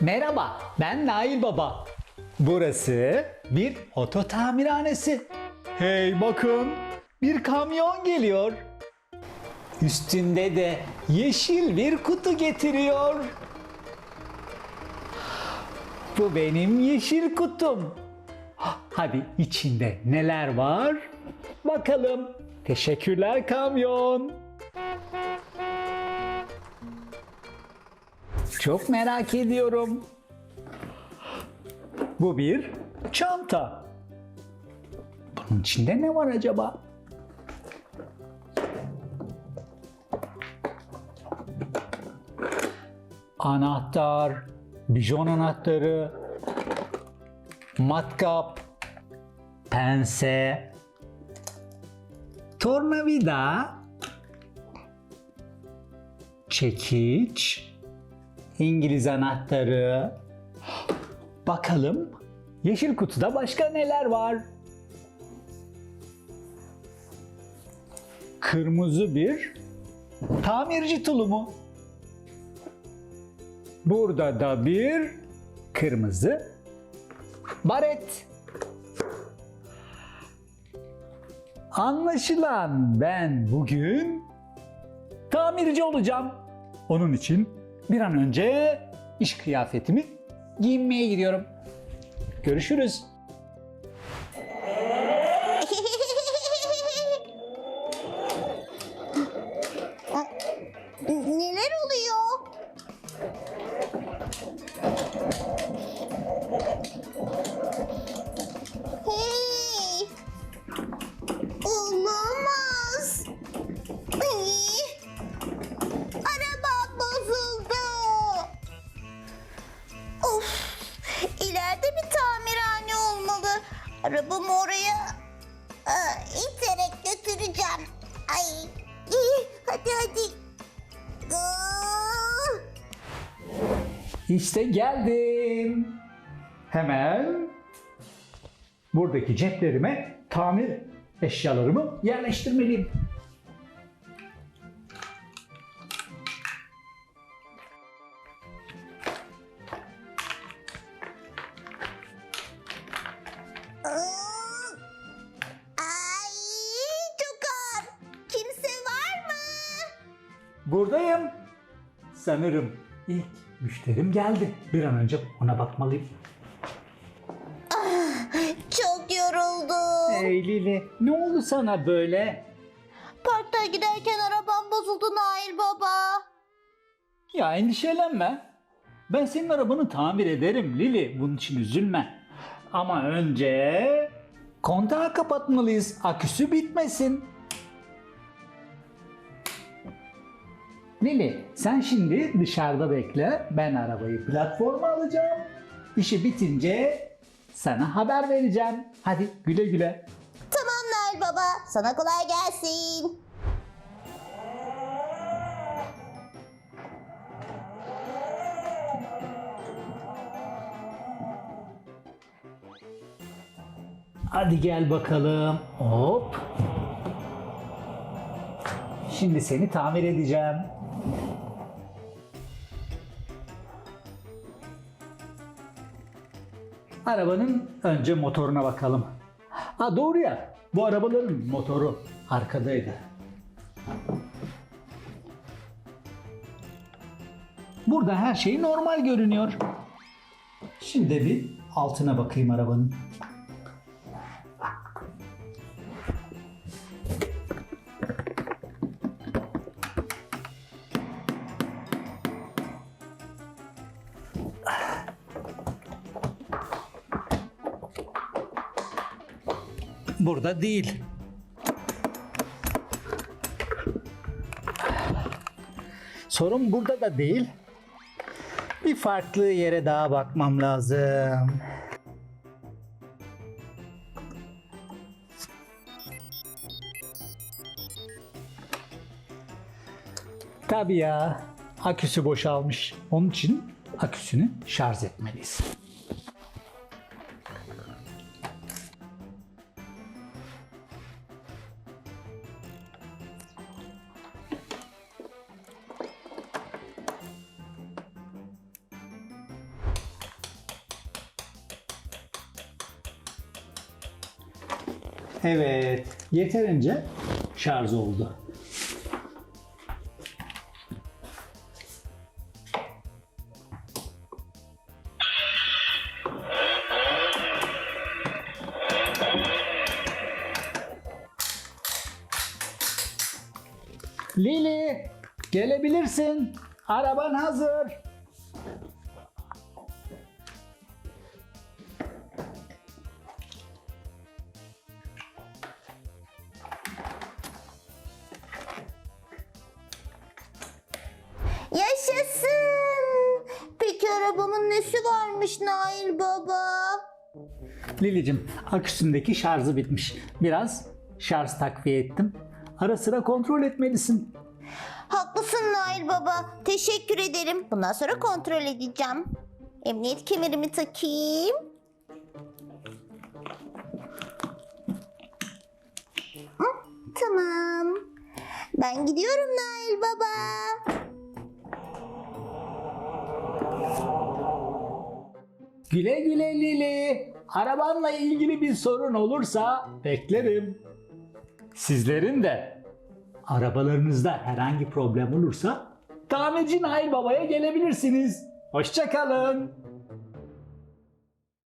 Merhaba, ben Nail Baba. Burası bir oto tamirhanesi. Hey bakın, bir kamyon geliyor. Üstünde de yeşil bir kutu getiriyor. Bu benim yeşil kutum. Hadi içinde neler var? Bakalım. Teşekkürler kamyon. Çok merak ediyorum. Bu bir çanta. Bunun içinde ne var acaba? Anahtar, bijon anahtarı, matkap, pense, tornavida, çekiç, İngiliz anahtarı. Bakalım yeşil kutuda başka neler var? Kırmızı bir tamirci tulumu. Burada da bir kırmızı baret. Anlaşılan ben bugün tamirci olacağım. Onun için bir an önce iş kıyafetimi giyinmeye gidiyorum. Görüşürüz. Arabamı oraya aa, iterek götüreceğim. Ay! İyi, hadi hadi. İşte geldim. Hemen buradaki ceplerime tamir eşyalarımı yerleştirmeliyim. Buradayım. Sanırım ilk müşterim geldi. Bir an önce ona bakmalıyım. Çok yoruldum. Hey Lili, ne oldu sana böyle? Parkta giderken arabam bozuldu Nail baba. Ya endişelenme. Ben senin arabanı tamir ederim Lili. Bunun için üzülme. Ama önce kontağı kapatmalıyız. Aküsü bitmesin. Lili sen şimdi dışarıda bekle. Ben arabayı platforma alacağım. İşi bitince sana haber vereceğim. Hadi güle güle. Tamam Nail baba. Sana kolay gelsin. Hadi gel bakalım. Hop. Şimdi seni tamir edeceğim. Arabanın önce motoruna bakalım. Ha doğru ya. Bu arabaların motoru arkadaydı. Burada her şey normal görünüyor. Şimdi bir altına bakayım arabanın. Burada değil. Sorun burada da değil. Bir farklı yere daha bakmam lazım. Tabii ya. Aküsü boşalmış. Onun için aküsünü şarj etmeliyiz. Evet, yeterince şarj oldu. Lili, gelebilirsin. Araban hazır. Nesi varmış Nail baba? Lilicim, aküsündeki şarjı bitmiş. Biraz şarj takviye ettim. Ara sıra kontrol etmelisin. Haklısın Nail baba. Teşekkür ederim. Bundan sonra kontrol edeceğim. Emniyet kemerimi takayım. Hı, tamam. Ben gidiyorum Nail baba. Güle güle Lili. Arabanla ilgili bir sorun olursa beklerim. Sizlerin de arabalarınızda herhangi problem olursa tamirci Nail Baba'ya gelebilirsiniz. Hoşçakalın.